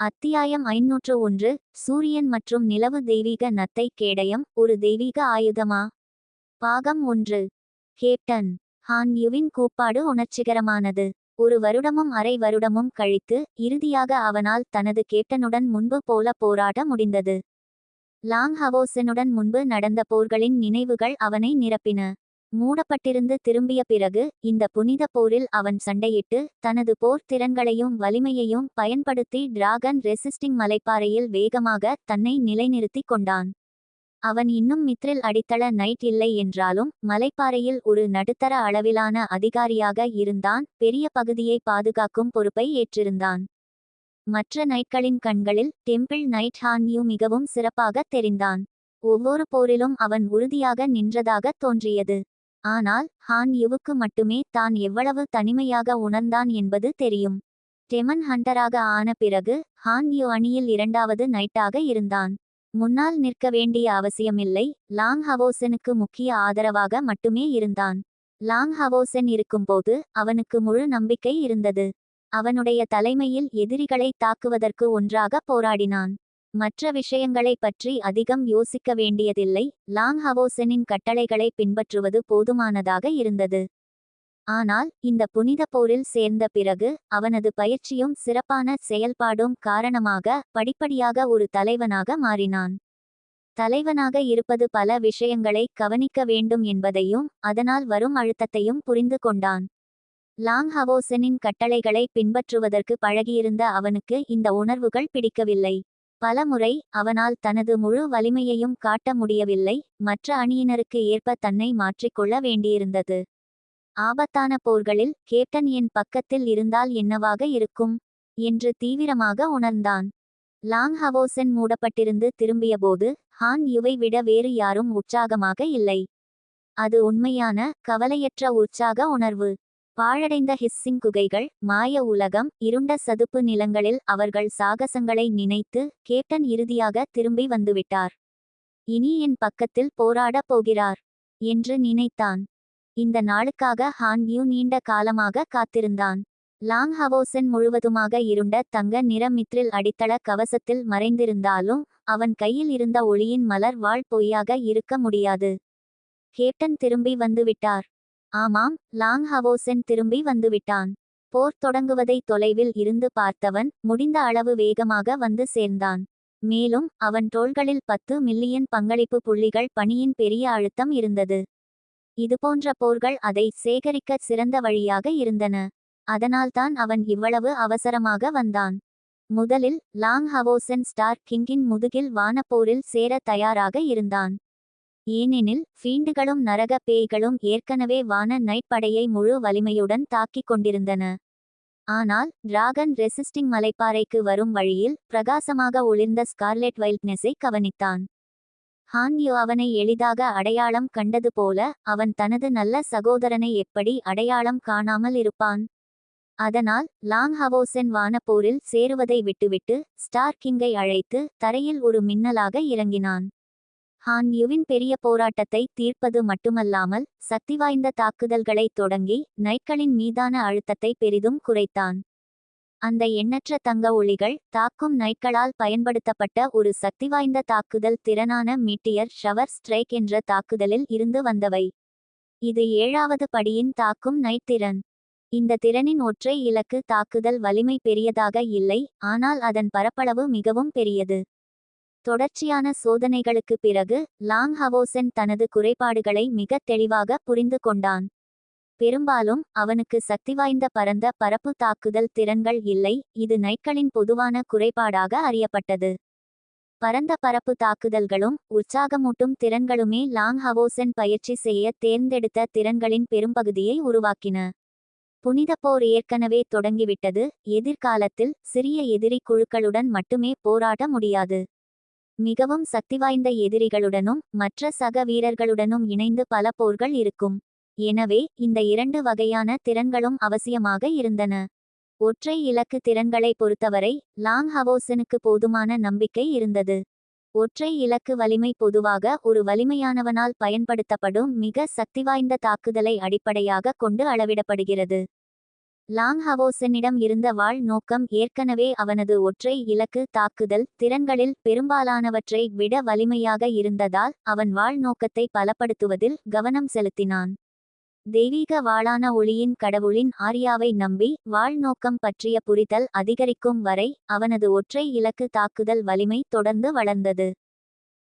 அத்தியாயம் ஐநூற்று ஒன்று சூரியன் மற்றும் நிலவு தெய்வீக நத்தை கேடயம் ஒரு தெய்வீக ஆயுதமா? பாகம் ஒன்று. கேப்டன் ஹான் யுவின் கூப்பாடு உணர்ச்சிகரமானது. ஒரு வருடமும் அரை வருடமும் கழித்து இறுதியாக அவனால் தனது கேப்டனுடன் முன்பு போல போராட முடிந்தது. லாங் ஹவோசனுடன் முன்பு நடந்த போர்களின் நினைவுகள் அவனை நிரப்பின. மூடப்பட்டிருந்து திரும்பிய பிறகு இந்த புனித போரில் அவன் சண்டையிட்டு தனது போர் திறன்களையும் வலிமையையும் பயன்படுத்தி டிராகன் ரெசிஸ்டிங் மலைப்பாறையில் வேகமாக தன்னை நிலைநிறுத்திக் கொண்டான். அவன் இன்னும் மித்ரில் அடித்தள நைட் இல்லை என்றாலும் மலைப்பாறையில் ஒரு நடுத்தர அளவிலான அதிகாரியாக இருந்தான் பெரிய பகுதியை பாதுகாக்கும் பொறுப்பை ஏற்றிருந்தான். மற்ற நைட்களின் கண்களில் டெம்பிள் நைட் ஹான்யூ மிகவும் சிறப்பாக தெரிந்தான். ஒவ்வொரு போரிலும் அவன் உறுதியாக நின்றதாக தோன்றியது. ஆனால் ஹான் யுவுக்கு மட்டுமே தான் எவ்வளவு தனிமையாக உணர்ந்தான் என்பது தெரியும். டெமன் ஹண்டராக ஆன பிறகு ஹான் யு அணியில் இரண்டாவது நைட்டாக இருந்தான். முன்னால் நிற்க வேண்டிய அவசியமில்லை லாங் ஹவோசனுக்கு முக்கிய ஆதரவாக மட்டுமே இருந்தான். லாங் ஹவோசன் இருக்கும்போது அவனுக்கு முழு நம்பிக்கை இருந்தது. அவனுடைய தலைமையில் எதிரிகளை தாக்குவதற்கு ஒன்றாக போராடினான். மற்ற விஷயங்களை பற்றி அதிகம் யோசிக்க வேண்டியதில்லை. லாங் ஹவோசனின் கட்டளைகளை பின்பற்றுவது போதுமானதாக இருந்தது. ஆனால் இந்த புனித போரில் சேர்ந்த பிறகு அவனது பயிற்சியும் சிறப்பான செயல்பாடும் காரணமாக படிப்படியாக ஒரு தலைவனாக மாறினான். தலைவனாக இருப்பது பல விஷயங்களை கவனிக்க வேண்டும் என்பதையும் அதனால் வரும் அழுத்தத்தையும் புரிந்து கொண்டான். லாங் ஹவோசனின் கட்டளைகளை பின்பற்றுவதற்கு பழகியிருந்த அவனுக்கு இந்த உணர்வுகள் பிடிக்கவில்லை. பலமுறை அவனால் தனது முழு வலிமையையும் காட்ட முடியவில்லை மற்ற அணியினருக்கு ஏற்ப தன்னை மாற்றிக்கொள்ள வேண்டியிருந்தது. ஆபத்தான போர்களில் கேப்டன் என் பக்கத்தில் இருந்தால் என்னவாக இருக்கும்? என்று தீவிரமாக உணர்ந்தான். லாங் ஹவோசன் மூடப்பட்டிருந்து திரும்பியபோது ஹான் யுவை விட வேறு யாரும் உற்சாகமாக இல்லை. அது உண்மையான கவலையற்ற உற்சாக உணர்வு. பாழடைந்த ஹிஸ்ஸிங் குகைகள் மாய உலகம் இருண்ட சதுப்பு நிலங்களில் அவர்கள் சாகசங்களை நினைத்து கேப்டன் இறுதியாக திரும்பி வந்துவிட்டார். இனி என் பக்கத்தில் போராடப் போகிறார் என்று நினைத்தான். இந்த நாளுக்காக ஹான் யூ நீண்ட காலமாக காத்திருந்தான். லாங் ஹவோசன் முழுவதுமாக இருண்ட தங்க நிறமித்ரில் அடித்தள கவசத்தில் மறைந்திருந்தாலும் அவன் கையில் இருந்த ஒளியின் மலர் வாழ் பொய்யாக இருக்க முடியாது. கேப்டன் திரும்பி வந்துவிட்டார். ஆமாம் லாங் ஹவோசென் திரும்பி வந்துவிட்டான். போர் தொடங்குவதை தொலைவில் இருந்து பார்த்தவன் முடிந்த அளவு வேகமாக வந்து சேர்ந்தான். மேலும் அவன் தோள்களில் பத்து மில்லியன் பங்களிப்பு புள்ளிகள் பணியின் பெரிய அழுத்தம் இருந்தது. இதுபோன்ற போர்கள் அதை சேகரிக்க சிறந்த வழியாக இருந்தன. அதனால்தான் அவன் இவ்வளவு அவசரமாக வந்தான். முதலில் லாங் ஹவோசன் ஸ்டார் கிங்கின் முதுகில் வானப்போரில் சேர தயாராக இருந்தான். ஏனெனில் ஃபீண்டுகளும் நரக பேய்களும் ஏற்கனவே வான நைட் படையை முழு வலிமையுடன் தாக்கிக் கொண்டிருந்தன. ஆனால் டிராகன் ரெசிஸ்டிங் மலைப்பாறைக்கு வரும் வழியில் பிரகாசமாக ஒளிர்ந்த ஸ்கார்லெட் வைல்ட்னஸை கவனித்தான். ஹான்யு அவனை எளிதாக அடையாளம் கண்டது போல அவன் தனது நல்ல சகோதரனை எப்படி அடையாளம் காணாமல் இருப்பான்? அதனால் லாங் ஹவோசென் வானப்போரில் சேருவதை விட்டுவிட்டு ஸ்டார் கிங்கை அழைத்து தரையில் ஒரு மின்னலாக இறங்கினான். ஹான் யுவின் பெரிய போராட்டத்தை தீர்ப்பது மட்டுமல்லாமல் சக்திவாய்ந்த தாக்குதல்களை தொடங்கி நைட்களின் மீதான அழுத்தத்தை பெரிதும் குறைத்தான். அந்த எண்ணற்ற தங்க ஒளிகள் தாக்கும் நைட்களால் பயன்படுத்தப்பட்ட ஒரு சக்திவாய்ந்த தாக்குதல் திறனான மீட்டியர் ஷவர் ஸ்ட்ரைக் என்ற தாக்குதலில் இருந்து வந்தவை. இது ஏழாவது படியின் தாக்கும் நைட் திறன். இந்த திறனின் ஒற்றை இலக்கு தாக்குதல் வலிமை பெரியதாக இல்லை ஆனால் அதன் பரப்பளவு மிகவும் பெரியது. தொடர்ச்சியான சோதனைகளுக்கு பிறகு லாங் ஹவோசென் தனது குறைபாடுகளை மிக தெளிவாக புரிந்து கொண்டான். பெரும்பாலும் அவனுக்கு சக்திவாய்ந்த பரந்த பரப்பு தாக்குதல் திறன்கள் இல்லை இது நைட்களின் பொதுவான குறைபாடாக அறியப்பட்டது. பரந்த பரப்பு தாக்குதல்களும் உற்சாகமூட்டும் திறன்களுமே லாங் ஹவோசென் பயிற்சி செய்ய தேர்ந்தெடுத்த திறன்களின் பெரும்பகுதியை உருவாக்கின. புனித போர் ஏற்கனவே தொடங்கிவிட்டது எதிர்காலத்தில் சிறிய எதிரி குழுக்களுடன் மட்டுமே போராட முடியாது. மிகவும் சக்திவாய்ந்த எதிரிகளுடனும் மற்ற சக வீரர்களுடனும் இணைந்து பல போர்கள் இருக்கும். எனவே இந்த இரண்டு வகையான திறன்களும் அவசியமாக இருந்தன. ஒற்றை இலக்கு திறன்களை பொறுத்தவரை லாங் ஹவோசனுக்கு போதுமான நம்பிக்கை இருந்தது. ஒற்றை இலக்கு வலிமை பொதுவாக ஒரு வலிமையானவனால் பயன்படுத்தப்படும் மிக சக்திவாய்ந்த தாக்குதலை அடிப்படையாக கொண்டு அளவிடப்படுகிறது. லாங் ஹவோசனிடம் இருந்த வாழ் நோக்கம் ஏற்கனவே அவனது ஒற்றை இலக்கு தாக்குதல் திறன்களில் பெரும்பாலானவற்றை விட வலிமையாக இருந்ததால் அவன் வாழ் நோக்கத்தை பலப்படுத்துவதில் கவனம் செலுத்தினான். தெய்வீக வாளான ஒளியின் கடவுளின் ஆர்யாவை நம்பி வாழ் நோக்கம் பற்றிய புரிதல் அதிகரிக்கும் வரை அவனது ஒற்றை இலக்கு தாக்குதல் வலிமை தொடர்ந்து வளர்ந்தது.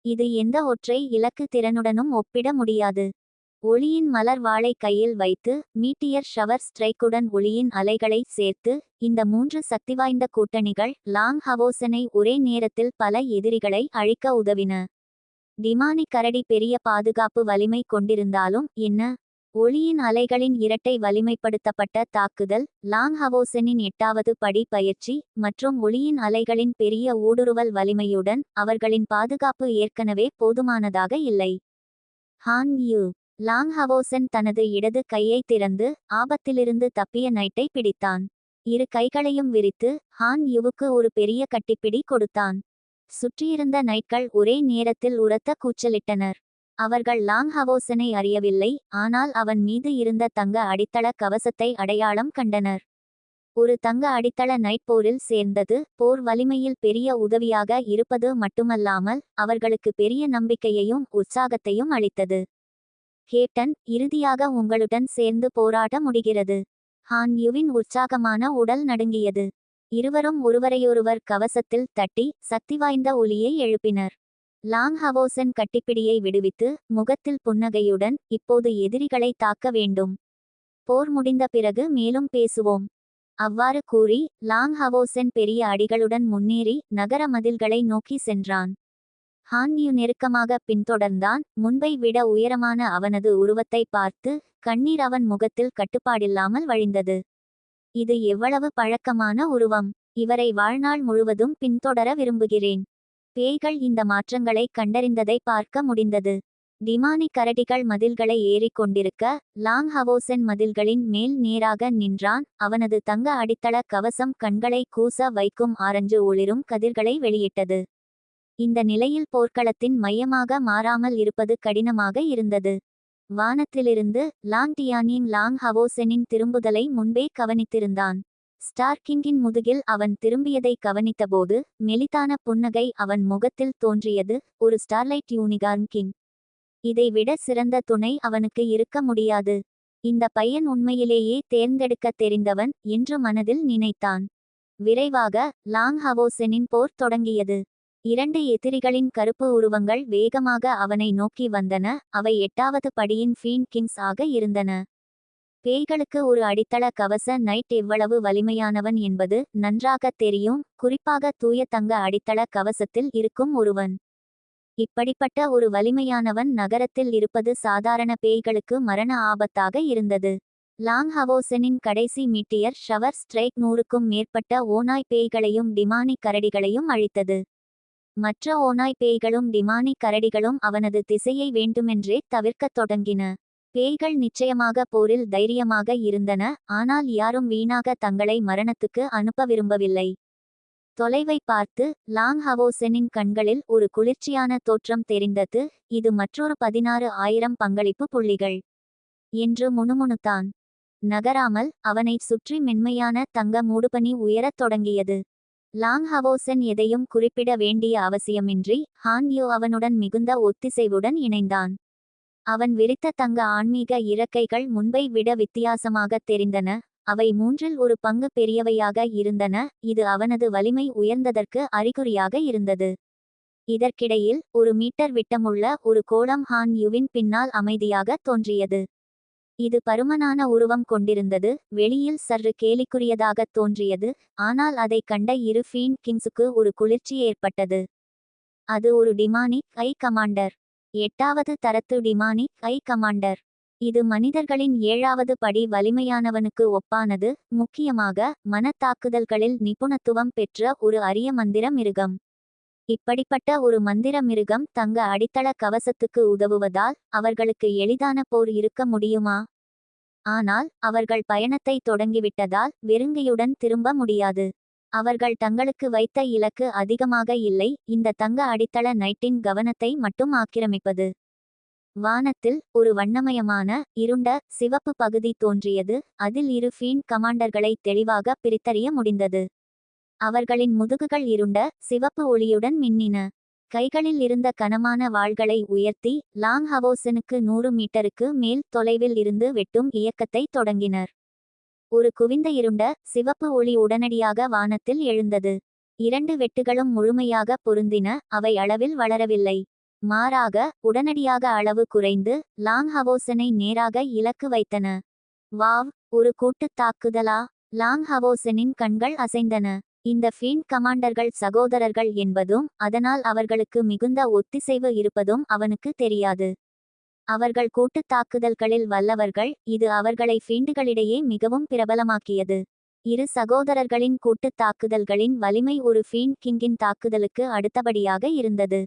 இது எந்த ஒற்றை இலக்கு திறனுடனும் ஒப்பிட முடியாது. ஒளியின் மலர் வாழை கையில் வைத்து மீட்டியர் ஷவர் ஸ்ட்ரைக்குடன் ஒளியின் அலைகளை சேர்த்து இந்த மூன்று சக்திவாய்ந்த கூட்டணிகள் லாங் ஹவோசனை ஒரே நேரத்தில் பல எதிரிகளை அழிக்க உதவின. டிமானி கரடி பெரிய பாதுகாப்பு வலிமை கொண்டிருந்தாலும் என்ன? ஒளியின் அலைகளின் இரட்டை வலிமைப்படுத்தப்பட்ட தாக்குதல் லாங் ஹவோசனின் எட்டாவது படி பயிற்சி மற்றும் ஒளியின் அலைகளின் பெரிய ஊடுருவல் வலிமையுடன் அவர்களின் பாதுகாப்பு ஏற்கனவே போதுமானதாக இல்லை. ஹான் யூ லாங் ஹவோசன் தனது இடது கையை திறந்து ஆபத்திலிருந்து தப்பிய நைட்டை பிடித்தான். இரு கைகளையும் விரித்து ஹான் யுவுக்கு ஒரு பெரிய கட்டிப்பிடி கொடுத்தான். சுற்றியிருந்த நைட்கள் ஒரே நேரத்தில் உரத்த கூச்சலிட்டனர். அவர்கள் லாங் ஹவோசனை அறியவில்லை ஆனால் அவன் மீது இருந்த தங்க அடித்தள கவசத்தை அடையாளம் கண்டனர். ஒரு தங்க அடித்தள நைட் போரில் சேர்ந்தது போர் வலிமையில் பெரிய உதவியாக இருப்பது மட்டுமல்லாமல் அவர்களுக்கு பெரிய நம்பிக்கையையும் உற்சாகத்தையும் அளித்தது. கேப்டன் இறுதியாக உங்களுடன் சேர்ந்து போராட முடிகிறது. ஹான் யுவின் உற்சாகமான உடல் நடுங்கியது. இருவரும் ஒருவரையொருவர் கவசத்தில் தட்டி சக்தி வாய்ந்த ஒலியை எழுப்பினர். லாங் ஹவோசன் கட்டிப்பிடியை விடுவித்து முகத்தில் புன்னகையுடன் இப்போது எதிரிகளை தாக்க வேண்டும். போர் முடிந்த பிறகு மேலும் பேசுவோம் அவ்வாறு கூறி லாங் ஹவோசன் பெரிய அடிகளுடன் முன்னேறி நகர மதில்களை நோக்கி சென்றான். ஹான்யூ நெருக்கமாக பின்தொடர்ந்தான். முன்பை விட உயரமான அவனது உருவத்தை பார்த்து கண்ணீர் அவன் முகத்தில் கட்டுப்பாடில்லாமல் வழிந்தது. இது எவ்வளவு பழக்கமான உருவம். இவரை வாழ்நாள் முழுவதும் பின்தொடர விரும்புகிறேன். பேய்கள் இந்த மாற்றங்களை கண்டறிந்ததை பார்க்க முடிந்தது. டிமானி கரடிகள் மதில்களை ஏறிக் கொண்டிருக்க லாங் ஹவோசன் மதில்களின் மேல் நேராக நின்றான். அவனது தங்க அடித்தள கவசம் கண்களை கூச வைக்கும் ஆரஞ்சு ஒளிரும் கதிர்களை வெளியிட்டது. இந்த நிலையில் போர்க்களத்தின் மையமாக மாறாமல் இருப்பது கடினமாக இருந்தது. வானத்திலிருந்து லாங் டியானின் லாங் ஹவோசெனின் திரும்புதலை முன்பே கவனித்திருந்தான். ஸ்டார்கிங்கின் முதுகில் அவன் திரும்பியதை கவனித்தபோது மெலிதான புன்னகை அவன் முகத்தில் தோன்றியது ஒரு ஸ்டார்லைட் யூனிகார்ன் கிங். இதைவிட சிறந்த துணை அவனுக்கு இருக்க முடியாது. இந்த பையன் உண்மையிலேயே தேர்ந்தெடுக்க தெரிந்தவன் என்று மனதில் நினைத்தான். விரைவாக லாங் ஹவோசெனின் போர் தொடங்கியது. இரண்டு எதிரிகளின் கருப்பு உருவங்கள் வேகமாக அவனை நோக்கி வந்தன. அவை எட்டாவது படியின் ஃபீன் கிங்ஸ் ஆக இருந்தன. பேய்களுக்கு ஒரு அடித்தள கவச நைட் எவ்வளவு வலிமையானவன் என்பது நன்றாக தெரியும். குறிப்பாக தூய தங்க அடித்தள கவசத்தில் இருக்கும் ஒருவன். இப்படிப்பட்ட ஒரு வலிமையானவன் நகரத்தில் இருப்பது சாதாரண பேய்களுக்கு மரண ஆபத்தாக இருந்தது. லாங் ஹவோசனின் கடைசி மீட்டியர் ஷவர் ஸ்ட்ரைக் நூறுக்கும் மேற்பட்ட ஓனாய் பேய்களையும் டிமானி கரடிகளையும் அழித்தது. மற்ற ஓனாய் பேய்களும் டிமானிக் கரடிகளும் அவனது திசையை வேண்டுமென்றே தவிர்க்கத் தொடங்கின. பேய்கள் நிச்சயமாக போரில் தைரியமாக இருந்தன ஆனால் யாரும் வீணாக தங்களை மரணத்துக்கு அனுப்ப விரும்பவில்லை. தொலைவை பார்த்து லாங் ஹவோசெனின் கண்களில் ஒரு குளிர்ச்சியான தோற்றம் தெரிந்தது இது மற்றொரு பதினாறு ஆயிரம் பங்களிப்பு புள்ளிகள் என்று முணுமுணுத்தான். நகராமல் அவனை சுற்றி மென்மையான தங்க மூடுபனி உயரத் தொடங்கியது. லாங் ஹவோசென் எதையும் குறிப்பிட வேண்டிய அவசியமின்றி ஹான்யோ அவனுடன் மிகுந்த ஒத்திசைவுடன் இணைந்தான். அவன் விரித்த தங்க ஆன்மீக இறக்கைகள் முன்பை விட வித்தியாசமாகத் தெரிந்தன அவை மூன்றில் ஒரு பங்கு பெரியவையாக இருந்தன இது அவனது வலிமை உயர்ந்ததற்கு அறிகுறியாக இருந்தது. இதற்கிடையில் ஒரு மீட்டர் விட்டமுள்ள ஒரு கோளம் ஹான் யுவின் பின்னால் அமைதியாக தோன்றியது. இது பருமனான உருவம் கொண்டிருந்தது. வெளியில் சற்று கேலிக்குரியதாகத் தோன்றியது. ஆனால் அதை கண்ட இரு ஃபீன் கிங்ஸுக்கு ஒரு குளிர்ச்சி ஏற்பட்டது. அது ஒரு டிமானிக் ஐ கமாண்டர். எட்டாவது தரத்து டிமானி கை கமாண்டர். இது மனிதர்களின் ஏழாவது படி வலிமையானவனுக்கு ஒப்பானது. முக்கியமாக மனத்தாக்குதல்களில் நிபுணத்துவம் பெற்ற ஒரு அரிய மந்திர மிருகம். இப்படிப்பட்ட ஒரு மந்திர மிருகம் தங்க அடித்தள கவசத்துக்கு உதவுவதால் அவர்களுக்கு எளிதான போர் இருக்க முடியுமா? ஆனால் அவர்கள் பயணத்தை தொடங்கிவிட்டதால் வெறுங்கையுடன் திரும்ப முடியாது. அவர்கள் தங்களுக்கு வைத்த இலக்கு அதிகமாக இல்லை. இந்த தங்க அடித்தள நைட்டின் கவனத்தை மட்டும் ஆக்கிரமிப்பது. வானத்தில் ஒரு வண்ணமயமான இருண்ட சிவப்பு பகுதி தோன்றியது. அதில் இரு ஃபீன் கமாண்டர்களை தெளிவாக பிரித்தறிய முடிந்தது. அவர்களின் முதுகுகள் இருண்ட சிவப்பு ஒளியுடன் மின்னின. கைகளில் இருந்த கனமான வாள்களை உயர்த்தி லாங் ஹவோசனுக்கு நூறு மீட்டருக்கு மேல் தொலைவில் இருந்து வெட்டும் இயக்கத்தை தொடங்கினர். ஒரு குவிந்த இருண்ட சிவப்பு ஒளி உடனடியாக வானத்தில் எழுந்தது. இரண்டு வெட்டுகளும் முழுமையாக பொருந்தின அவை அளவில் வளரவில்லை. மாறாக உடனடியாக அளவு குறைந்து லாங் ஹவோசனை நேராக இலக்கு வைத்தன. வாவ் ஒரு கூட்டுத் தாக்குதலா? லாங் ஹவோசனின் கண்கள் அசைந்தன. இந்த ஃபீன் கமாண்டர்கள் சகோதரர்கள் என்பதும் அதனால் அவர்களுக்கு மிகுந்த ஒத்திசைவு இருப்பதும் அவனுக்கு தெரியாது. அவர்கள் கூட்டுத் தாக்குதல்களில் வல்லவர்கள் இது அவர்களை ஃபீண்டுகளிடையே மிகவும் பிரபலமாக்கியது. இரு சகோதரர்களின் கூட்டுத் தாக்குதல்களின் வலிமை ஒரு ஃபீண்ட் கிங்கின் தாக்குதலுக்கு அடுத்தபடியாக இருந்தது.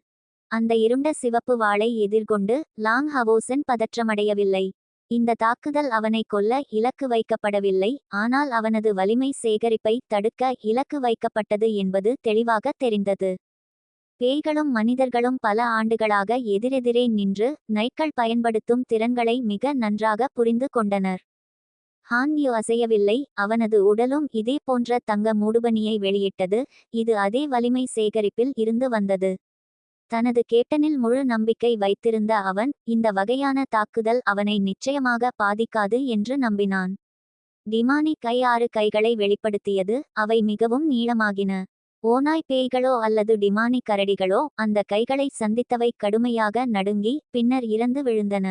அந்த இருண்ட சிவப்பு வாளை எதிர்கொண்டு லாங் ஹவோசன் பதற்றமடையவில்லை. இந்த தாக்குதல் அவனை கொல்ல இலக்கு வைக்கப்படவில்லை ஆனால் அவனது வலிமை சேகரிப்பை தடுக்க இலக்கு வைக்கப்பட்டது என்பது தெளிவாக தெரிந்தது. பேய்களும் மனிதர்களும் பல ஆண்டுகளாக எதிரெதிரே நின்று நைட்கள் பயன்படுத்தும் திறன்களை மிக நன்றாக புரிந்து கொண்டனர். ஹான்யு அசையவில்லை அவனது உடலும் இதே போன்ற தங்க மூடுபனியை வெளியிட்டது இது அதே வலிமை சேகரிப்பில் இருந்து வந்தது. தனது கேட்டனில் முழு நம்பிக்கை வைத்திருந்த அவன் இந்த வகையான தாக்குதல் அவனை நிச்சயமாக பாதிக்காது என்று நம்பினான். டிமானி கை ஆறு கைகளை வெளிப்படுத்தியது அவை மிகவும் நீளமாகின. ஓனாய் பேய்களோ அல்லது டிமானி கரடிகளோ அந்த கைகளை சந்தித்தவை கடுமையாக நடுங்கி பின்னர் இறந்து விழுந்தன.